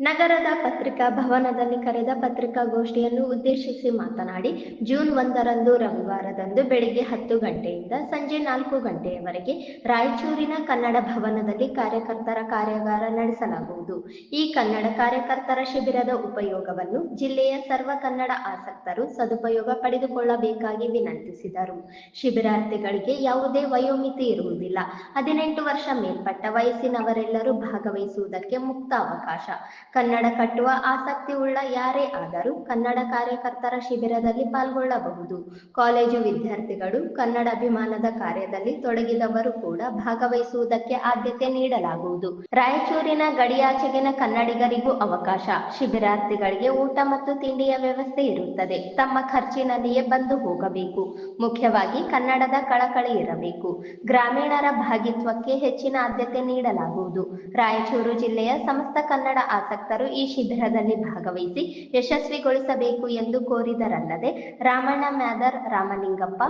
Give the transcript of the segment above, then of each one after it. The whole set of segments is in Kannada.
ನಗರದ ಪತ್ರಿಕಾ ಭವನದಲ್ಲಿ ಕರೆದ ಪತ್ರಿಕಾಗೋಷ್ಠಿಯನ್ನು ಉದ್ದೇಶಿಸಿ ಮಾತನಾಡಿ, ಜೂನ್ ಒಂದರಂದು ರವಿವಾರದಂದು ಬೆಳಿಗ್ಗೆ ಹತ್ತು ಗಂಟೆಯಿಂದ ಸಂಜೆ ನಾಲ್ಕು ಗಂಟೆಯವರೆಗೆ ರಾಯಚೂರಿನ ಕನ್ನಡ ಭವನದಲ್ಲಿ ಕಾರ್ಯಕರ್ತರ ಕಾರ್ಯಾಗಾರ ನಡೆಸಲಾಗುವುದು. ಈ ಕನ್ನಡ ಕಾರ್ಯಕರ್ತರ ಶಿಬಿರದ ಉಪಯೋಗವನ್ನು ಜಿಲ್ಲೆಯ ಸರ್ವ ಕನ್ನಡ ಆಸಕ್ತರು ಸದುಪಯೋಗ ಪಡೆದುಕೊಳ್ಳಬೇಕಾಗಿ ವಿನಂತಿಸಿದರು. ಶಿಬಿರಾರ್ಥಿಗಳಿಗೆ ಯಾವುದೇ ವಯೋಮಿತಿ ಇರುವುದಿಲ್ಲ. ಹದಿನೆಂಟು ವರ್ಷ ಮೇಲ್ಪಟ್ಟ ವಯಸ್ಸಿನವರೆಲ್ಲರೂ ಭಾಗವಹಿಸುವುದಕ್ಕೆ ಮುಕ್ತ ಅವಕಾಶ. ಕನ್ನಡ ಕಟ್ಟುವ ಆಸಕ್ತಿ ಉಳ್ಳ ಯಾರೇ ಆದರೂ ಕನ್ನಡ ಕಾರ್ಯಕರ್ತರ ಶಿಬಿರದಲ್ಲಿ ಪಾಲ್ಗೊಳ್ಳಬಹುದು. ಕಾಲೇಜು ವಿದ್ಯಾರ್ಥಿಗಳು ಕನ್ನಡ ಅಭಿಮಾನದ ಕಾರ್ಯದಲ್ಲಿ ತೊಡಗಿದವರು ಕೂಡ ಭಾಗವಹಿಸುವುದಕ್ಕೆ ಆದ್ಯತೆ ನೀಡಲಾಗುವುದು. ರಾಯಚೂರಿನ ಗಡಿಯಾಚೆಗಿನ ಕನ್ನಡಿಗರಿಗೂ ಅವಕಾಶ. ಶಿಬಿರಾರ್ಥಿಗಳಿಗೆ ಊಟ ಮತ್ತು ತಿಂಡಿಯ ವ್ಯವಸ್ಥೆ ಇರುತ್ತದೆ. ತಮ್ಮ ಖರ್ಚಿನಲ್ಲಿಯೇ ಬಂದು ಹೋಗಬೇಕು. ಮುಖ್ಯವಾಗಿ ಕನ್ನಡದ ಕಳಕಳಿ ಇರಬೇಕು. ಗ್ರಾಮೀಣರ ಭಾಗಿತ್ವಕ್ಕೆ ಹೆಚ್ಚಿನ ಆದ್ಯತೆ ನೀಡಲಾಗುವುದು. ರಾಯಚೂರು ಜಿಲ್ಲೆಯ ಸಮಸ್ತ ಕನ್ನಡ ಆಸಕ್ತರು ಈ ಶಿಬಿರದಲ್ಲಿ ಭಾಗವಹಿಸಿ ಯಶಸ್ವಿಗೊಳಿಸಬೇಕು ಎಂದು ಕೋರಿದರಲ್ಲದೆ ರಾಮಣ್ಣ ಮ್ಯಾದರ್ ರಾಮಲಿಂಗಪ್ಪ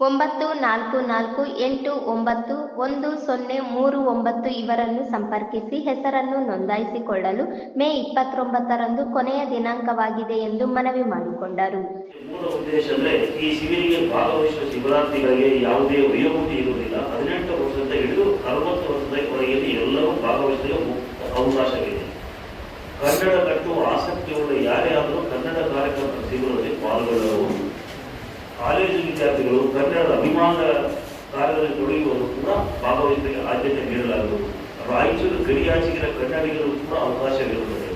ಒಂಬತ್ತು ನಾಲ್ಕು ನಾಲ್ಕು ಎಂಟು ಒಂಬತ್ತು ಒಂದು ಸೊನ್ನೆ ಮೂರು ಒಂಬತ್ತು ಇವರನ್ನು ಸಂಪರ್ಕಿಸಿ ಹೆಸರನ್ನು ನೋಂದಾಯಿಸಿಕೊಳ್ಳಲು ಮೇ ಇಪ್ಪತ್ತೊಂಬತ್ತರಂದು ಕೊನೆಯ ದಿನಾಂಕವಾಗಿದೆ ಎಂದು ಮನವಿ ಮಾಡಿಕೊಂಡರು. ಅವಕಾಶವಿದೆ. ಕನ್ನಡ ಕಟ್ಟುವ ಆಸಕ್ತಿಯುಳ್ಳ ಯಾರೇ ಆದರೂ ಕನ್ನಡ ಕಾರ್ಯಕ್ರಮ ಶಿಬಿರದಲ್ಲಿ ಪಾಲ್ಗೊಳ್ಳಬಹುದು ಕಾಲೇಜು ವಿದ್ಯಾರ್ಥಿಗಳು ಕನ್ನಡದ ಅಭಿಮಾನ ಕಾರ್ಯದಲ್ಲಿ ತೊಡಗುವುದು ಕೂಡ ಭಾಗವಹಿಸಲಿಕ್ಕೆ ಆದ್ಯತೆ ನೀಡಲಾಗುವುದು. ರಾಯಚೂರು ಗಡಿಯಾಚೆಗಿನ ಕನ್ನಡಿಗರು ಕೂಡ ಅವಕಾಶವಿರುತ್ತದೆ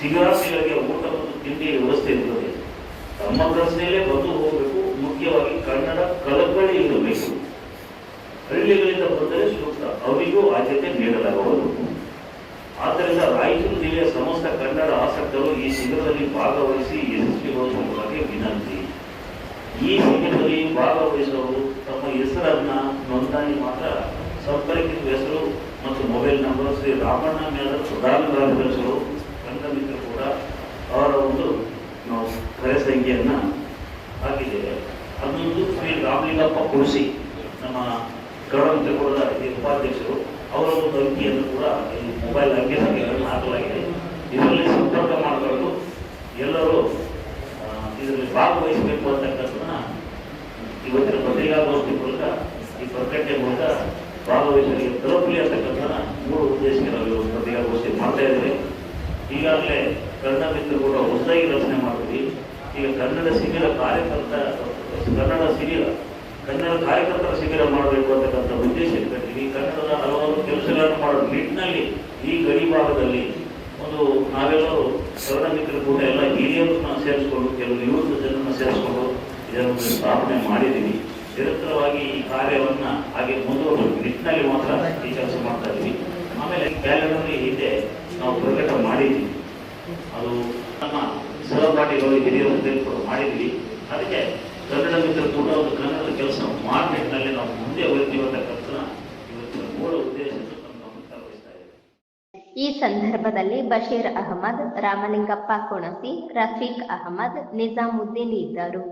ಶಿಬಿರಾರ್ಥಿಗಳಿಗೆ ಊಟ ಮತ್ತು ತಿಂಡಿಯ ವ್ಯವಸ್ಥೆ ಇರುತ್ತದೆ. ತಮ್ಮ ಪ್ರಶ್ನೆಯಲ್ಲೇ ಬಂದು ಹೋಗಬೇಕು. ಮುಖ್ಯವಾಗಿ ಕನ್ನಡ ಕಳಕಳಿ ಇರಬೇಕು. ಹಳ್ಳಿಗಳಿಂದ ಬಂದರೆ ಸೂಕ್ತ. ಅವರಿಗೂ ಆದ್ಯತೆ ನೀಡಲಾಗುವುದು. ಆದ್ದರಿಂದ ರಾಯಚೂರು ಜಿಲ್ಲೆಯ ಸಮಸ್ತ ಕನ್ನಡ ಆಸಕ್ತರು ಈ ಶಿಬಿರದಲ್ಲಿ ಭಾಗವಹಿಸಿ ಯಶಸ್ವಿಗೊಳಿಸುವುದಾಗಿ ವಿನಂತಿ. ಈ ಶಿಬಿರದಲ್ಲಿ ಭಾಗವಹಿಸುವವರು ತಮ್ಮ ಹೆಸರನ್ನ ನೋಂದಣಿ ಮಾತ್ರ ಸಂಪರ್ಕಿಸುವ ಹೆಸರು ಮತ್ತು ಮೊಬೈಲ್ ನಂಬರ್ ಶ್ರೀ ರಾಮಣ್ಣ ಮೇಲ ಪ್ರಧಾನ ಕಾರ್ಯದರ್ಶಿಗಳು ಕನ್ನಡ ಮಿತ್ರ ಕೂಡ ಅವರ ಒಂದು ಕರೆ ಸಂಖ್ಯೆಯನ್ನ ಹಾಕಿದ್ದೇವೆ. ಅದೊಂದು ಶ್ರೀ ರಾಮಲಿಂಗಪ್ಪ ಕುರುಸಿ, ನಮ್ಮ ಕನ್ನಡ ಮಿತ್ರ ಕೂಡ ಉಪಾಧ್ಯಕ್ಷರು. ಅವರ ಅಂಕಿಯನ್ನು ಕೂಡ ಈ ಮೊಬೈಲ್ ಸಂಖ್ಯೆಗಳನ್ನು ಹಾಕಲಾಗಿದೆ. ಇದರಲ್ಲಿ ಸಂಪರ್ಕ ಮಾಡಿಕೊಂಡು ಎಲ್ಲರೂ ಇದರಲ್ಲಿ ಭಾಗವಹಿಸಬೇಕು ಅಂತಕ್ಕಂಥದ್ದನ್ನ ಇವತ್ತಿನ ಪತ್ರಿಕಾಗೋಷ್ಠಿ ಮೂಲಕ, ಈ ಪ್ರಕಟಣೆ ಮೂಲಕ ಭಾಗವಹಿಸಲಿಕ್ಕೆ ತಲುಪಲಿ ಅಂತಕ್ಕಂಥದ್ದನ್ನ ಮೂರು ಉದ್ದೇಶಕ್ಕೆ ನಾವು ಇವತ್ತು ಪತ್ರಿಕಾಗೋಷ್ಠಿ ಮಾಡ್ತಾ ಇದ್ದೇವೆ. ಈಗಾಗಲೇ ಕನ್ನಡ ಮಿತ್ರರು ಕೂಡ ಹೊಸದಾಗಿ ರಚನೆ ಮಾಡಿದ್ವಿ. ಈಗ ಕನ್ನಡ ಶಿಬಿರ ಕಾರ್ಯಕರ್ತ, ಕನ್ನಡ ಶಿಬಿರ, ಕನ್ನಡ ಕಾರ್ಯಕರ್ತರ ಶಿಬಿರ ಮಾಡಬೇಕು ಅಂತಕ್ಕಂಥ ಉದ್ದೇಶ ಇಟ್ಕೊಂಡಿವಿ ನಿಟ್ಟಿನಲ್ಲಿ ಈ ಗಡಿ ಭಾಗದಲ್ಲಿ ಒಂದು ನಾವೆಲ್ಲರೂ ಸರಳ ಮಿತ್ರ ಕೂಡ ಎಲ್ಲ ಹಿರಿಯರನ್ನ ಸೇರಿಸ್ಕೊಂಡು, ಕೆಲವು ಯುವಕ ಜನರನ್ನ ಸೇರಿಸ್ಕೊಂಡು ಇದನ್ನು ಸ್ಥಾಪನೆ ಮಾಡಿದ್ದೀವಿ. ನಿರಂತರವಾಗಿ ಈ ಕಾರ್ಯವನ್ನ ಹಾಗೆ ಮುಂದುವರಿಸುವ ನಿಟ್ಟಿನಲ್ಲಿ ಮಾತ್ರ ಈ ಕೆಲಸ ಮಾಡ್ತಾ ಇದ್ವಿ ಆಮೇಲೆ ಕ್ಯಾಲೆಂಡರ್ ಹಿಂದೆ ನಾವು ಪ್ರಕಟ ಮಾಡಿದ್ದೀವಿ. ಅದು ನಮ್ಮ ಸಹಪಾಠಿಗಳು, ಹಿರಿಯರು ಕೂಡ ಮಾಡಿದ್ವಿ ಅದಕ್ಕೆ ಕನ್ನಡ ಮಿತ್ರ ಕೂಡ ಒಂದು ಕನ್ನಡದ ಕೆಲಸ ಮಾರ್ಕೆಟ್ನಲ್ಲಿ ನಾವು ಮುಂದೆ ಹೋಗ್ತೀವಿ ಅಂತಕ್ಕಂಥ ಇವತ್ತಿನ ಮೂಲ ಉದ್ದೇಶ ನಮ್ಮ ಗಮನಕ್ಕೆ ವಹಿಸ್ತಾ ಇದ್ದೀವಿ ಈ ಸಂದರ್ಭದಲ್ಲಿ ಬಶೀರ್ ಅಹಮದ್ ರಾಮಲಿಂಗಪ್ಪ ಕೊಣಸಿ ರಫೀಕ್ ಅಹಮದ್ ನಿಜಾಮುದ್ದೀನ್ ಇದ್ದರು.